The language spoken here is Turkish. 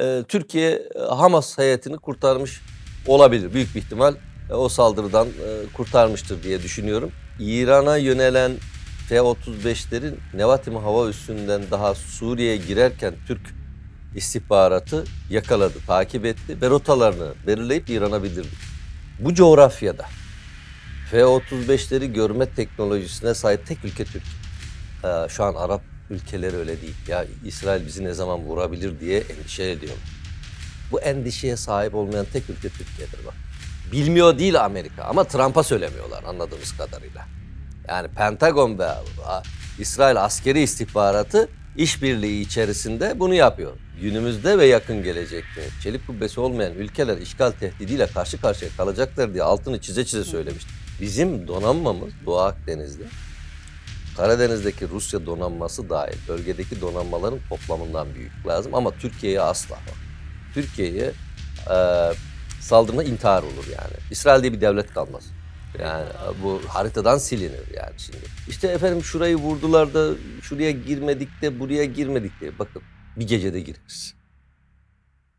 e, Türkiye e, Hamas heyetini kurtarmış olabilir. Büyük bir ihtimal e, o saldırıdan e, kurtarmıştır diye düşünüyorum. İran'a yönelen F-35'lerin Nevatim hava üssünden daha Suriye'ye girerken Türk istihbaratı yakaladı, takip etti ve rotalarını belirleyip İran'a bildirdi. Bu coğrafyada F-35'leri görme teknolojisine sahip tek ülke Türkiye. Ee, şu an Arap ülkeleri öyle değil. Ya İsrail bizi ne zaman vurabilir diye endişe ediyor. Bu endişeye sahip olmayan tek ülke Türkiye'dir bak. Bilmiyor değil Amerika ama Trump'a söylemiyorlar anladığımız kadarıyla. Yani Pentagon ve İsrail askeri istihbaratı işbirliği içerisinde bunu yapıyor. Günümüzde ve yakın gelecekte çelik kubbesi olmayan ülkeler işgal tehdidiyle karşı karşıya kalacaklar diye altını çize çize söylemişti. Bizim donanmamız Doğu Akdeniz'de Karadeniz'deki Rusya donanması dahil bölgedeki donanmaların toplamından büyük lazım ama Türkiye'ye asla. Türkiye'ye e, saldırma intihar olur yani. İsrail diye bir devlet kalmaz. Yani bu haritadan silinir yani şimdi. İşte efendim şurayı vurdular da şuraya girmedik de buraya girmedik de bakın bir gecede gireriz.